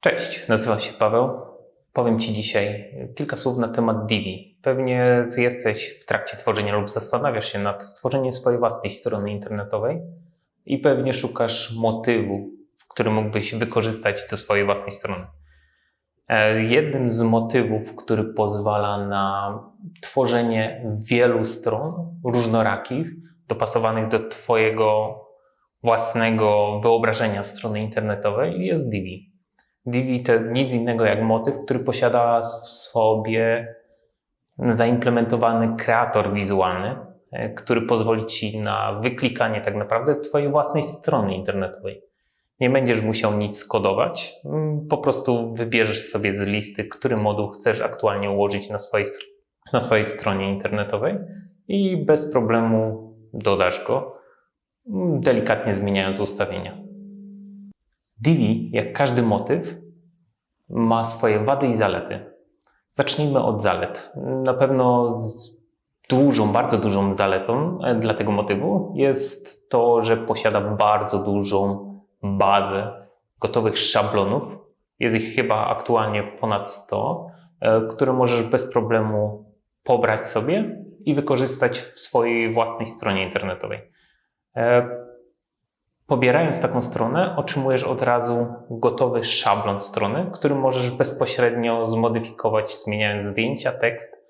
Cześć, nazywam się Paweł. Powiem Ci dzisiaj kilka słów na temat Divi. Pewnie jesteś w trakcie tworzenia lub zastanawiasz się nad stworzeniem swojej własnej strony internetowej i pewnie szukasz motywu, który mógłbyś wykorzystać do swojej własnej strony. E, Jednym z motywów, który pozwala na tworzenie wielu stron różnorakich, dopasowanych do Twojego własnego wyobrażenia strony internetowej, jest Divi. Divi to nic innego jak motyw, który posiada w sobie zaimplementowany kreator wizualny, e, który pozwoli Ci na wyklikanie tak naprawdę Twojej własnej strony internetowej. Nie będziesz musiał nic kodować, mm, po prostu wybierzesz sobie z listy, który moduł chcesz aktualnie ułożyć na swojej, na swojej stronie internetowej i bez problemu dodasz go, mm, delikatnie zmieniając ustawienia. Divi, jak każdy motyw, ma swoje wady i zalety. Zacznijmy od zalet. Na pewno dużą, bardzo dużą zaletą e, dla tego motywu jest to, że posiada bardzo dużą bazę gotowych szablonów. Jest ich chyba aktualnie ponad 100, e, które możesz bez problemu pobrać sobie i wykorzystać w swojej własnej stronie internetowej. Pobierając taką stronę, otrzymujesz od razu gotowy szablon strony, który możesz bezpośrednio zmodyfikować, zmieniając zdjęcia, tekst,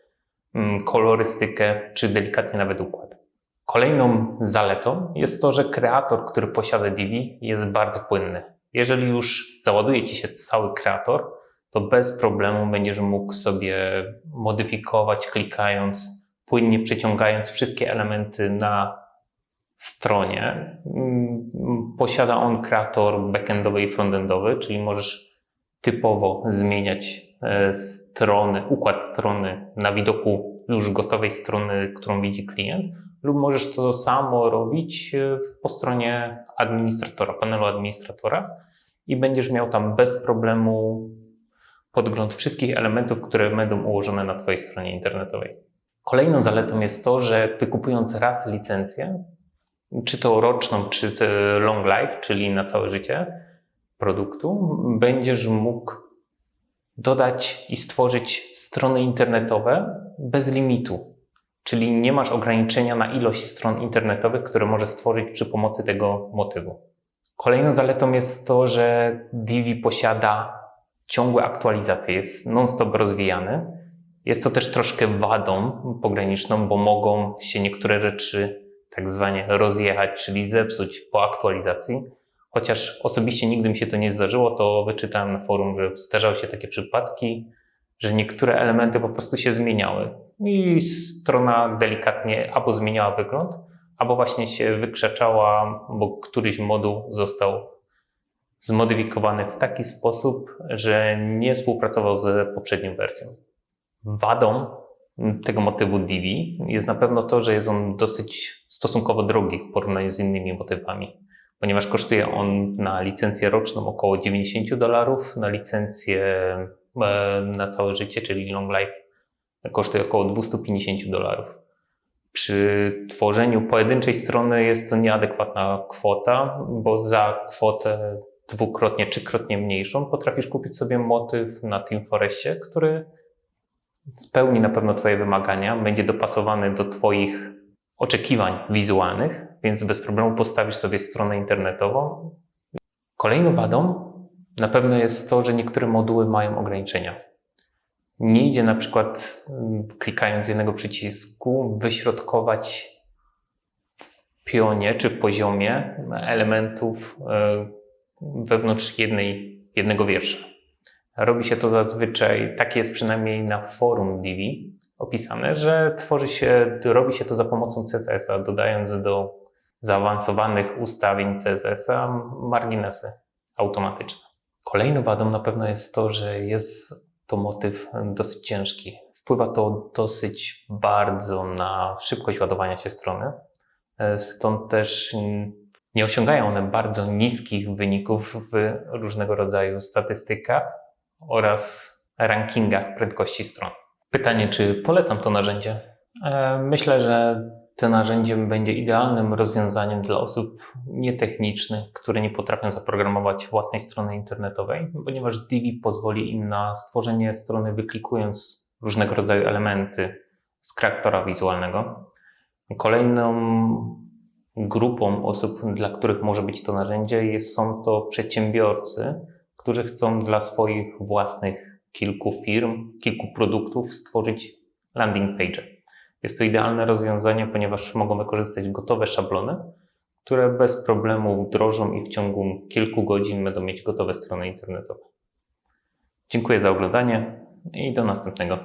mm, kolorystykę czy delikatnie nawet układ. Kolejną zaletą jest to, że kreator, który posiada Divi, jest bardzo płynny. Jeżeli już załaduje ci się cały kreator, to bez problemu będziesz mógł sobie modyfikować, klikając, płynnie przeciągając wszystkie elementy na stronie. Mm, Posiada on kreator backendowy i frontendowy, czyli możesz typowo zmieniać e, strony, układ strony na widoku już gotowej strony, którą widzi klient, lub możesz to samo robić e, po stronie administratora, panelu administratora i będziesz miał tam bez problemu podgląd wszystkich elementów, które będą ułożone na Twojej stronie internetowej. Kolejną zaletą jest to, że wykupując raz licencję, czy to roczną, czy to long life, czyli na całe życie produktu, będziesz mógł dodać i stworzyć strony internetowe bez limitu. Czyli nie masz ograniczenia na ilość stron internetowych, które możesz stworzyć przy pomocy tego motywu. Kolejną zaletą jest to, że Divi posiada ciągłe aktualizacje, jest non-stop rozwijany. Jest to też troszkę wadą pograniczną, bo mogą się niektóre rzeczy tak zwanie rozjechać, czyli zepsuć po aktualizacji. Chociaż osobiście nigdy mi się to nie zdarzyło, to wyczytałem na forum, że zdarzały się takie przypadki, że niektóre elementy po prostu się zmieniały i strona delikatnie albo zmieniała wygląd, albo właśnie się wykrzaczała, bo któryś moduł został zmodyfikowany w taki sposób, że nie współpracował z poprzednią wersją. Wadą tego motywu Divi jest na pewno to, że jest on dosyć stosunkowo drogi w porównaniu z innymi motywami, ponieważ kosztuje on na licencję roczną około 90 dolarów, na licencję e, na całe życie, czyli long life, kosztuje około 250 dolarów. Przy tworzeniu pojedynczej strony jest to nieadekwatna kwota, bo za kwotę dwukrotnie, trzykrotnie mniejszą potrafisz kupić sobie motyw na Team Forestie, który spełni na pewno Twoje wymagania, będzie dopasowany do Twoich oczekiwań wizualnych, więc bez problemu postawisz sobie stronę internetową. Kolejną wadą na pewno jest to, że niektóre moduły mają ograniczenia. Nie idzie na przykład, mm, klikając jednego przycisku, wyśrodkować w pionie czy w poziomie elementów e, wewnątrz jednej, jednego wiersza. Robi się to zazwyczaj, tak jest przynajmniej na forum Divi opisane, że tworzy się, robi się to za pomocą CSS-a, dodając do zaawansowanych ustawień CSS-a marginesy automatyczne. Kolejną wadą na pewno jest to, że jest to motyw dosyć ciężki. Wpływa to dosyć bardzo na szybkość ładowania się strony. Stąd też nie osiągają one bardzo niskich wyników w różnego rodzaju statystykach oraz rankingach prędkości stron. Pytanie, czy polecam to narzędzie? E, Myślę, że To narzędzie będzie idealnym rozwiązaniem dla osób nietechnicznych, które nie potrafią zaprogramować własnej strony internetowej, ponieważ Divi pozwoli im na stworzenie strony wyklikując różnego rodzaju elementy z kreatora wizualnego. Kolejną grupą osób, dla których może być to narzędzie, jest, są to przedsiębiorcy, którzy chcą dla swoich własnych kilku firm, kilku produktów stworzyć landing page. Jest to idealne rozwiązanie, ponieważ mogą wykorzystać gotowe szablony, które bez problemu wdrożą i w ciągu kilku godzin będą mieć gotowe strony internetowe. Dziękuję za oglądanie i do następnego.